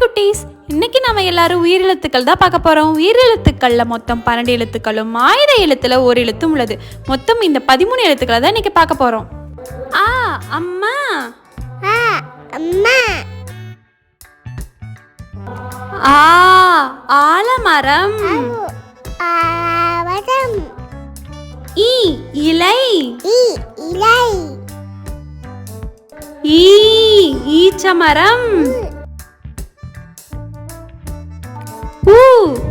குட்டீஸ். இன்னைக்கு நம்ம எல்லாரும் உயிரெழுத்துக்கள் தான் பார்க்க போறோம். உயிரெழுத்துக்கள்ல மொத்தம் பன்னெண்டு எழுத்துக்களும் ஆயுத எழுத்துல ஒரு எழுத்தும் உள்ளது. மொத்தம் இந்த பதிமூணு எழுத்துக்களை தான் இன்னைக்கு பார்க்க போறோம். ஆ அம்மா. ஆ அம்மா. ஆ ஆலமரம். இலை. இ இலை. ஈ ஈச்சமரம். ஊ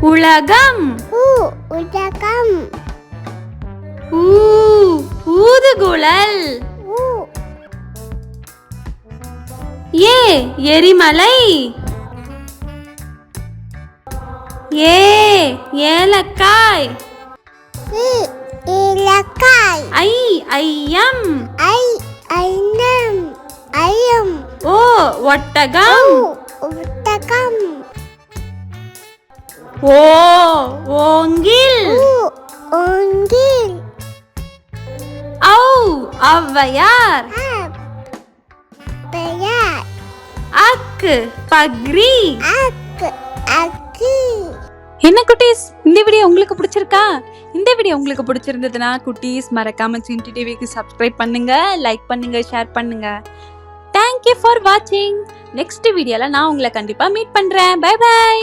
உலகம். உ உலகம். ஊ ஊதுகுழல். உ. ஏ எரிமலை. ஏ ஏலக்காய். ஐ. ஐயம் ஐ ஐனம் ஐயம் ஓ ஒட்டகம். உத்தகம் ஓ ஓங்கில். உ ஒங்கில் ஔ ஔவையார். பெயர் அக்கு பக்ரி. அக்கு அக்கி. என்ன குட்டீஸ்? இந்த வீடியோ உங்களுக்கு பிடிச்சிருக்கா? இந்த வீடியோ உங்களுக்கு பிடிச்சிருந்ததுன்னா குட்டீஸ் மறக்காம சின்டி டிவிக்கு சப்ஸ்கிரைப் பண்ணுங்க லைக் பண்ணுங்க ஷேர் பண்ணுங்க. தேங்க்யூ ஃபார் வாட்சிங் நெக்ஸ்ட் வீடியோல நான் உங்களை கண்டிப்பா மீட் பண்றேன். By by